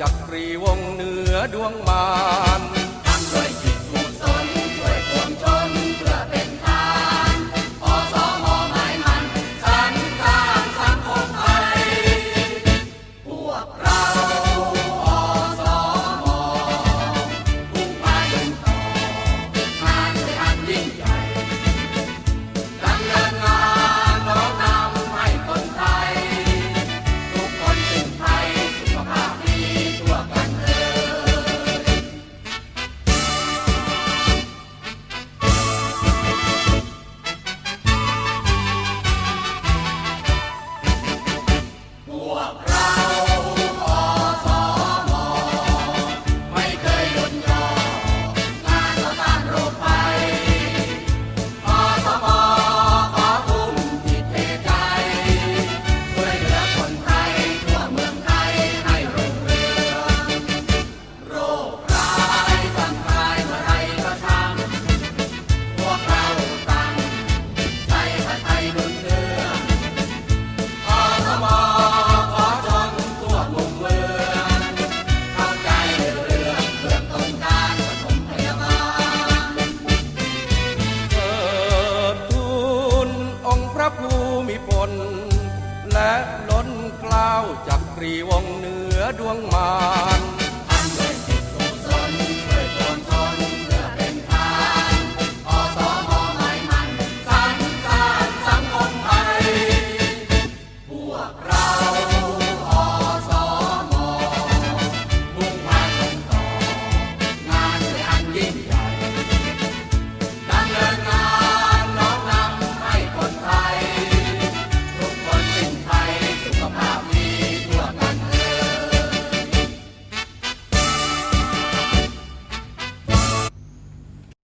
จักรีวงเหนือดวงมานทำด้วยจิตมุ่งสนช่วยปวงชนเพื่อเป็นทานอสมหมายมันสันสร้างสังคมไทยพวกเรา ระภูมิพล และล้นกล้าวจากกรีวงเหนือดวงมาร